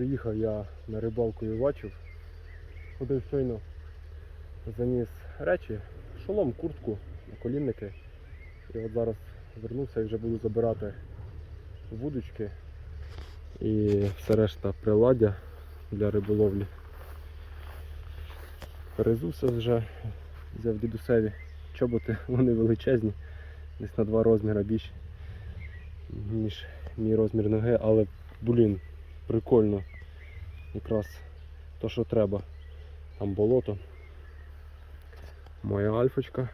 приїхав я на рибалку і бачив. Ходив щойно, заніс речі, шолом, куртку, наколінники. І от зараз вернувся і вже буду забирати вудочки і все решта приладдя для риболовлі. Перезувся вже, взяв дідусеві чоботи, вони величезні, десь на два розміри більші, ніж мій розмір ноги, але блін, прикольно. Якраз то, що треба. Там болото. Моя альфочка.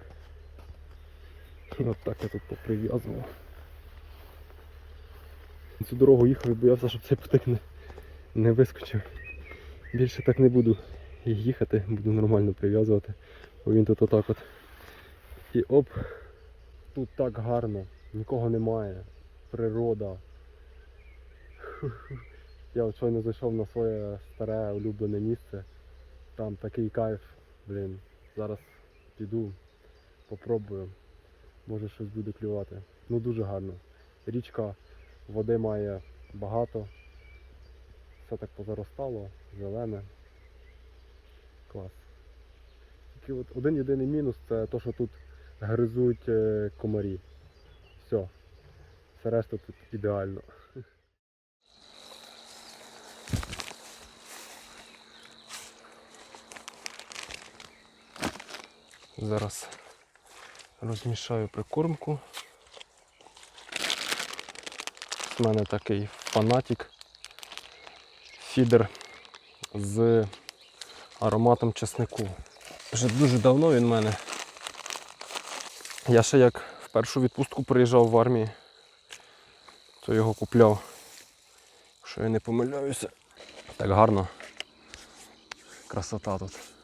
От так я тут поприв'язував. Цю дорогу їхав і боявся, щоб цей потик не, не вискочив. Більше так не буду їхати, буду нормально прив'язувати, бо він тут отак от. І оп, тут так гарно, нікого немає. Природа. Я от щойно зайшов на своє старе улюблене місце. Там такий кайф, блін. Зараз піду, попробую. Може щось буде клювати. Ну дуже гарно. Річка, води має багато. Все так позаростало, зелене. Клас. Тільки от один єдиний мінус це те, що тут гризуть е, комарі. Все. Все решта тут ідеально. Зараз розмішаю прикормку. У мене такий фанатик. Фідер з ароматом чеснику. Вже дуже давно він в мене. Я ще як в першу відпустку приїжджав в армії, то його купляв. Якщо я не помиляюся. Так гарно. Красота тут.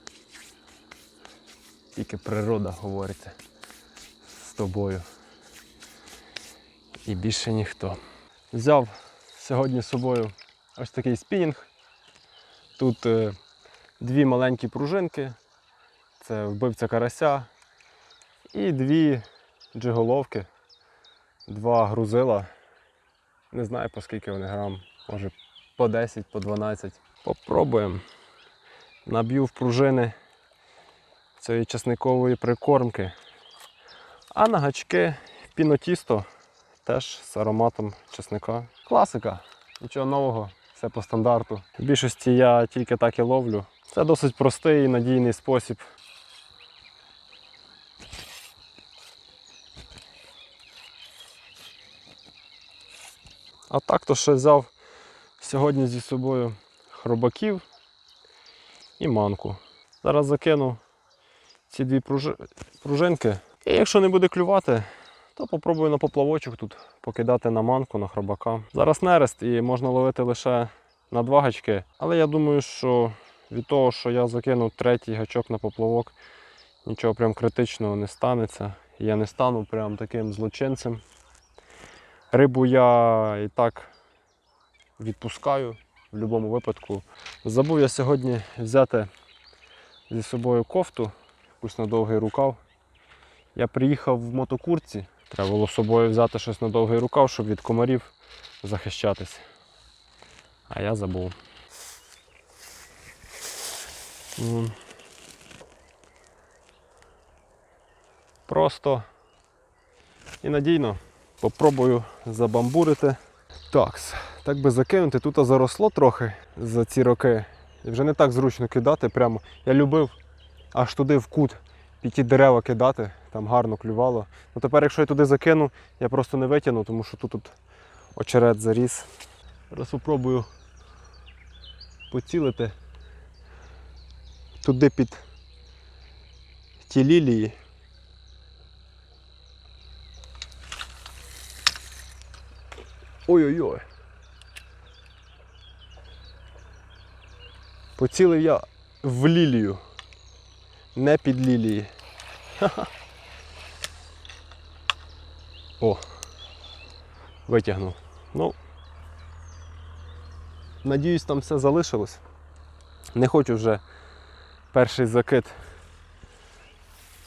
Тільки природа говорить з тобою. І більше ніхто. Взяв сьогодні з собою ось такий спінінг. Тут е, дві маленькі пружинки, це вбивця карася, і дві джиголовки, два грузила. Не знаю по скільки вони грам, може по 10, по 12. Попробуємо. Наб'ю в пружини цієї часникової прикормки. А на гачки пінотісто теж з ароматом чесника. Класика. Нічого нового, все по стандарту. В більшості я тільки так і ловлю. Це досить простий і надійний спосіб. А так то ще взяв сьогодні зі собою хробаків і манку. Зараз закину ці дві пружинки. І якщо не буде клювати, то попробую на поплавочок тут покидати на манку, на хробака. Зараз нерест і можна ловити лише на два гачки. Але я думаю, що від того, що я закину третій гачок на поплавок, нічого прям критичного не станеться. Я не стану прям таким злочинцем. Рибу я і так відпускаю в будь-якому випадку. Забув я сьогодні взяти зі собою кофту, якусь на довгий рукав. Я приїхав в мотокурці. Треба було з собою взяти щось на довгий рукав, щоб від комарів захищатися. А я забув. Просто і надійно. Попробую забамбурити. Так, так би закинути. Тут заросло трохи за ці роки. І вже не так зручно кидати. Прямо. Я любив аж туди в кут під ті дерева кидати, там гарно клювало. Ну тепер, якщо я туди закину, я просто не витягну, тому що тут, тут очерет заріс. Зараз спробую поцілити туди під ті лілії. Ой-ой-ой. Поцілив я в лілію, не під лілії. О, витягнув. Ну, надіюсь, там все залишилось. Не хочу вже перший закид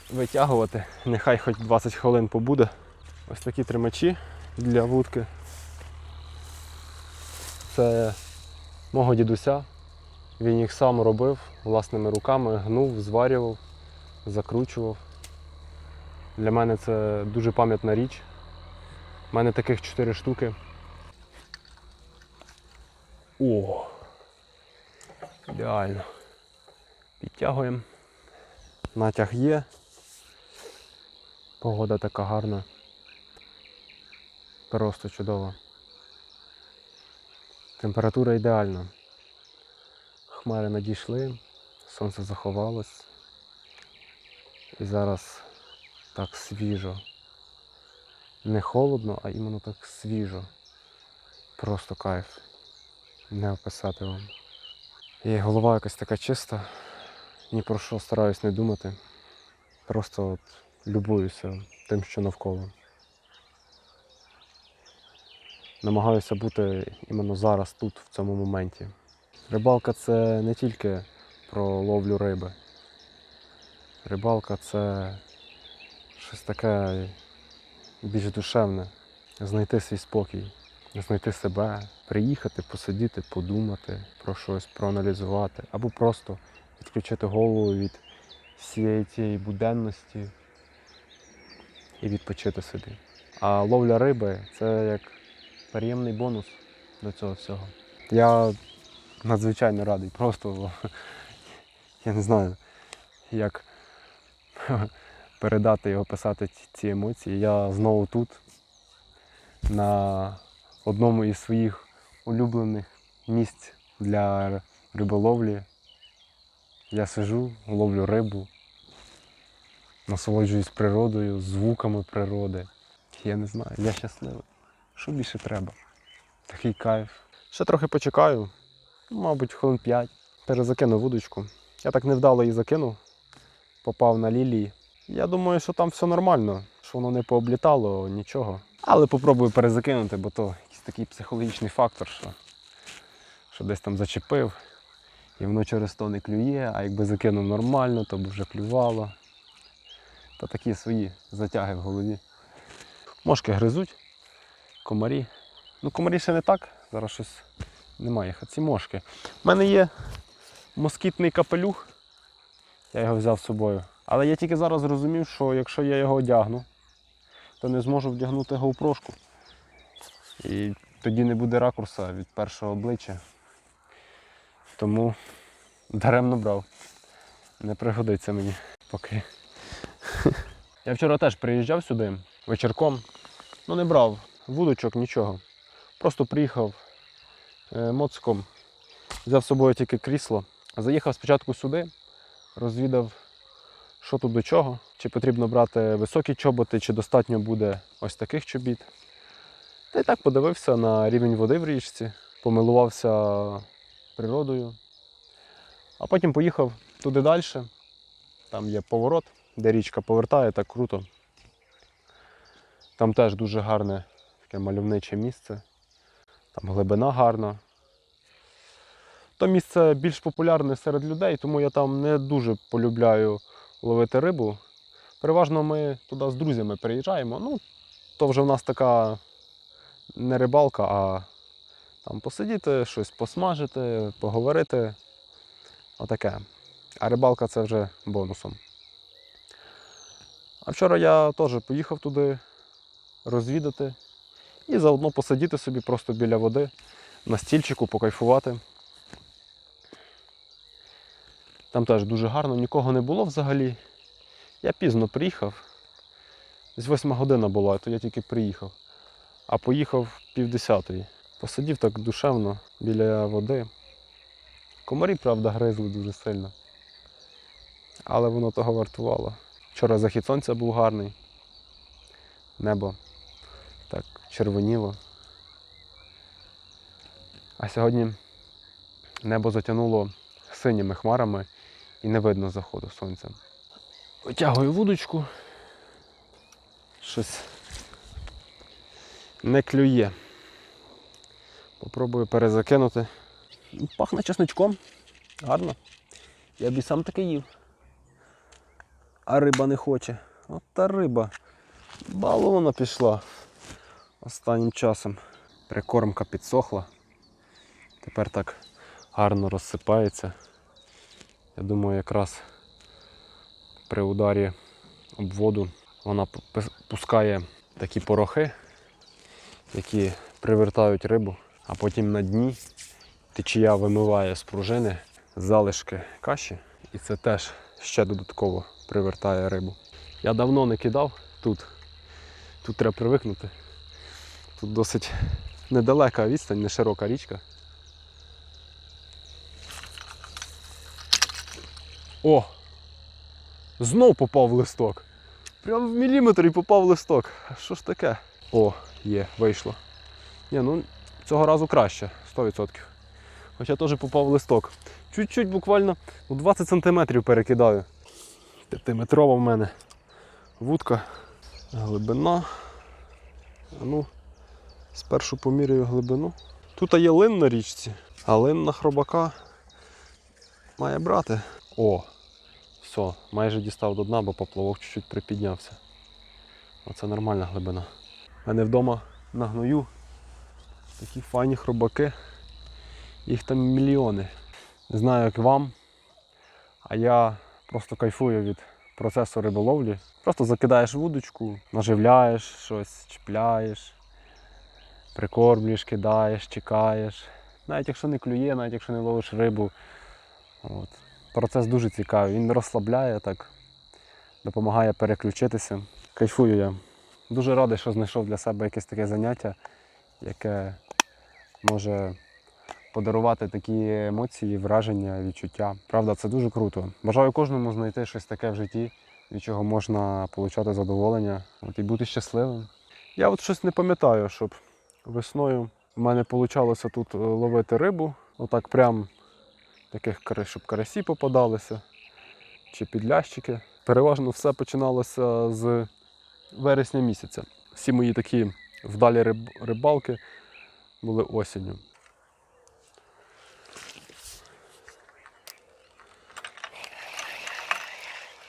витягувати. Нехай хоч 20 хвилин побуде. Ось такі тримачі для вудки. Це мого дідуся. Він їх сам робив власними руками, гнув, зварював, закручував. Для мене це дуже пам'ятна річ. У мене таких чотири штуки. О! Ідеально. Підтягуємо. Натяг є. Погода така гарна. Просто чудова. Температура ідеальна. Хмари надійшли, сонце заховалось. І зараз так свіжо. Не холодно, а іменно так свіжо. Просто кайф. Не описати вам. І голова якась така чиста. Ні про що стараюсь не думати. Просто от любуюся тим, що навколо. Намагаюся бути іменно зараз, тут, в цьому моменті. Рибалка це не тільки про ловлю риби. Рибалка це щось таке більш душевне. Знайти свій спокій, знайти себе, приїхати, посидіти, подумати про щось, проаналізувати, або просто відключити голову від всієї цієї буденності і відпочити собі. А ловля риби це як приємний бонус до цього всього. Я надзвичайно радий. Просто я не знаю, як передати і описати ці- ці емоції. Я знову тут, на одному із своїх улюблених місць для риболовлі. Я сижу, ловлю рибу, насолоджуюсь природою, звуками природи. Я не знаю, я щасливий. Що більше треба? Такий кайф. Ще трохи почекаю, мабуть, хвилин 5. Перезакину вудочку. Я так невдало її закинув, попав на лілії. Я думаю, що там все нормально, що воно не пооблітало, нічого. Але попробую перезакинути, бо то якийсь такий психологічний фактор, що, що десь там зачепив. І воно через то не клює, а якби закинув нормально, то б вже клювало. Та такі свої затяги в голові. Мошки гризуть, комарі. Ну, комарі ще не так, зараз щось немає їх, ці мошки. У мене є москітний капелюх, я його взяв з собою. Але я тільки зараз зрозумів, що якщо я його одягну, то не зможу вдягнути гоупрошку. І тоді не буде ракурса від першого обличчя. Тому даремно брав. Не пригодиться мені поки. Я вчора теж приїжджав сюди вечірком, ну не брав вудочок, нічого. Просто приїхав е, моциком, взяв з собою тільки крісло. Заїхав спочатку сюди, розвідав, що тут до чого, чи потрібно брати високі чоботи, чи достатньо буде ось таких чобіт. Та й так подивився на рівень води в річці, помилувався природою. А потім поїхав туди далі. Там є поворот, де річка повертає, так круто. Там теж дуже гарне таке мальовниче місце. Там глибина гарна. То місце більш популярне серед людей, тому я там не дуже полюбляю ловити рибу. Переважно ми туди з друзями приїжджаємо. Ну, то вже в нас така не рибалка, а там посидіти, щось посмажити, поговорити. Отаке. А рибалка це вже бонусом. А вчора я теж поїхав туди розвідати і заодно посидіти собі просто біля води, на стільчику, покайфувати. Там теж дуже гарно, нікого не було взагалі. Я пізно приїхав. Десь восьма година була, то я тільки приїхав. А поїхав півдесятої. Посидів так душевно біля води. Комарі, правда, гризли дуже сильно. Але воно того вартувало. Вчора захід сонця був гарний. Небо червоніло. А сьогодні небо затягнуло синіми хмарами і не видно заходу сонця. Витягую вудочку. Щось не клює. Попробую перезакинути. Пахне чесничком. Гарно. Я б і сам таки їв. А риба не хоче. От та риба. Балона пішла останнім часом. Прикормка підсохла. Тепер так гарно розсипається. Я думаю, якраз при ударі об воду вона пускає такі порохи, які привертають рибу, а потім на дні течія вимиває з пружини залишки каші, і це теж ще додатково привертає рибу. Я давно не кидав тут. Тут треба привикнути. Тут досить недалека відстань, не широка річка. О! Знов попав листок. Прям в міліметр і попав листок. А що ж таке? О, є, вийшло. Ні, ну цього разу краще, 100%. Хоча теж попав листок. Чуть-чуть буквально ну, 20 см перекидаю. П'ятиметрова в мене вудка, глибина. Ну, спершу поміряю глибину. Тут є лин на річці, а лин на хробака має брати. О, все, майже дістав до дна, бо поплавок чуть-чуть припіднявся. Оце нормальна глибина. У мене вдома на гною такі файні хробаки. Їх там мільйони. Не знаю, як вам, а я просто кайфую від процесу риболовлі. Просто закидаєш вудочку, наживляєш щось, чіпляєш, прикормлюєш, кидаєш, чекаєш. Навіть якщо не клює, навіть якщо не ловиш рибу. От. Процес дуже цікавий. Він розслабляє так, допомагає переключитися. Кайфую я. Дуже радий, що знайшов для себе якесь таке заняття, яке може подарувати такі емоції, враження, відчуття. Правда, це дуже круто. Бажаю кожному знайти щось таке в житті, від чого можна отримати задоволення от, і бути щасливим. Я от щось не пам'ятаю, щоб весною в мене вийшло тут е, ловити рибу. Отак прям таких щоб карасі попадалися чи підлящики. Переважно все починалося з вересня місяця. Всі мої такі вдалі риб- рибалки були осінню.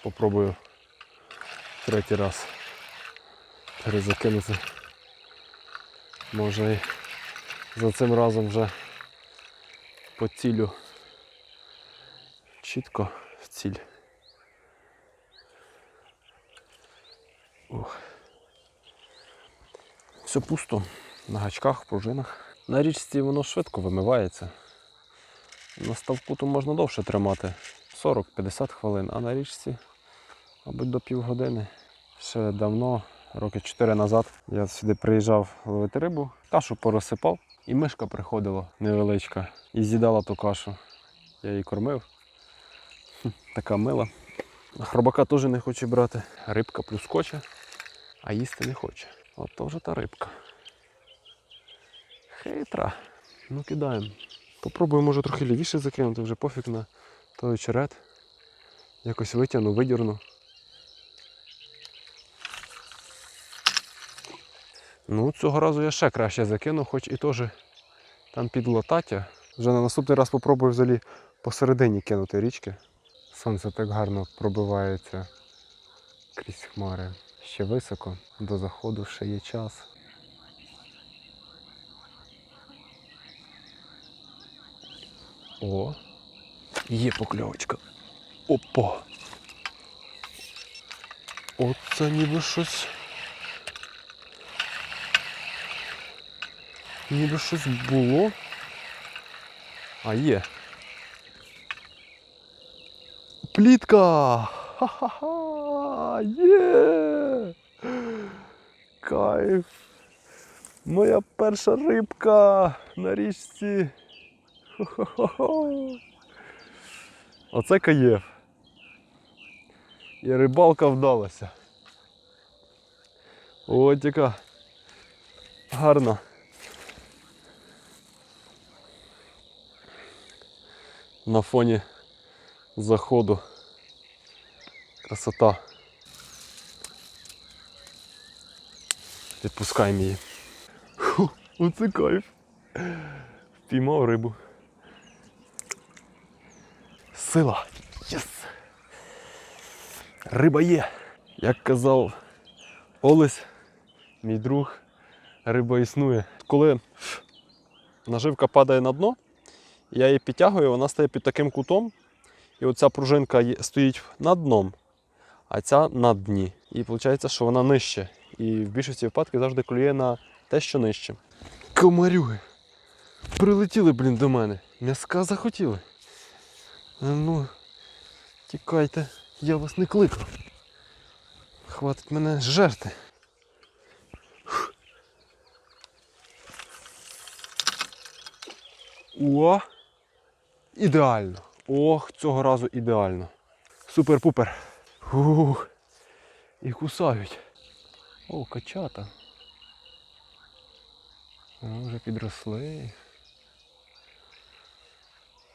Попробую третій раз перезакинути. Може і за цим разом вже поцілю чітко в ціль. Ух. Все пусто на гачках, пружинах. На річці воно швидко вимивається. На ставку то можна довше тримати 40-50 хвилин, а на річці, мабуть, до півгодини. Ще давно, роки 4 назад, я сюди приїжджав ловити рибу, кашу порозсипав, і мишка приходила невеличка і з'їдала ту кашу. Я її кормив. Така мила. Хробака теж не хоче брати. Рибка плюс хоче, а їсти не хоче. От то вже та рибка. Хитра. Ну кидаємо. Попробую, може, трохи лівіше закинути, вже пофіг на той очерет. Якось витягну, видірну. Ну, цього разу я ще краще закину, хоч і теж там під лотаття. Вже на наступний раз попробую взагалі посередині кинути річки. Сонце так гарно пробивається крізь хмари. Ще високо, до заходу ще є час. О, є покльовочка. Опа. Оце ніби щось. Ніби щось було. А є. Плітка! Ха-ха-ха! Є! Кайф! Моя перша рибка на річці. Хо-хо-хо! Оце каєв. І рибалка вдалася. Ось яка гарна. На фоні заходу. Красота. Відпускаємо її. Ху, оце кайф. Впіймав рибу. Сила. Єс! Риба є. Як казав Олесь, мій друг, риба існує. Коли наживка падає на дно Я її підтягую, вона стає під таким кутом. І оця пружинка стоїть над дном, а ця на дні. І виходить, що вона нижче. І в більшості випадків завжди клює на те, що нижче. Комарюги. Прилетіли, блін, до мене. М'яска захотіли. Ну, тікайте, я вас не кликав. Хватить мене жерти. О! Ідеально. Ох, цього разу ідеально. Супер-пупер. Ух. І кусають. О, качата. Вони вже підросли.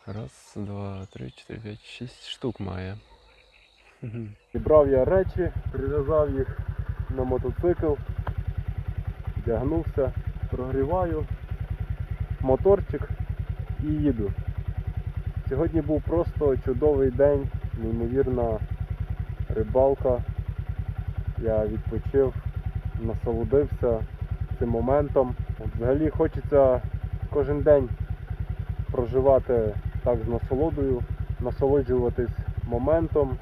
Раз, два, три, чотири, п'ять, шість штук має. Зібрав я речі, прив'язав їх на мотоцикл, вдягнувся, прогріваю моторчик і їду. Сьогодні був просто чудовий день, неймовірна рибалка. Я відпочив, насолодився цим моментом. Взагалі хочеться кожен день проживати так з насолодою, насолоджуватись моментом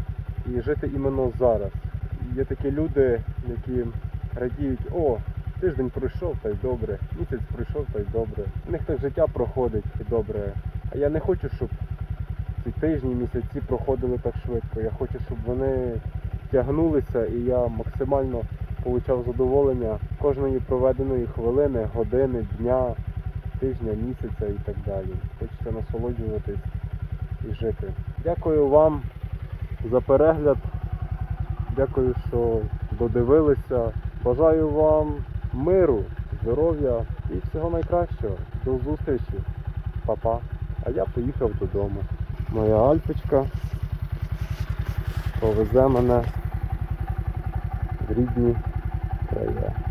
і жити іменно зараз. Є такі люди, які радіють, о, тиждень пройшов, та й добре, місяць пройшов, та й добре. У них так життя проходить і добре. А я не хочу, щоб ці тижні, місяці проходили так швидко. Я хочу, щоб вони тягнулися і я максимально отримав задоволення кожної проведеної хвилини, години, дня, тижня, місяця і так далі. Хочеться насолоджуватись і жити. Дякую вам за перегляд. Дякую, що додивилися. Бажаю вам миру, здоров'я і всього найкращого. До зустрічі. Па-па. А я поїхав додому. Моя альпочка повезе мене в рідні края.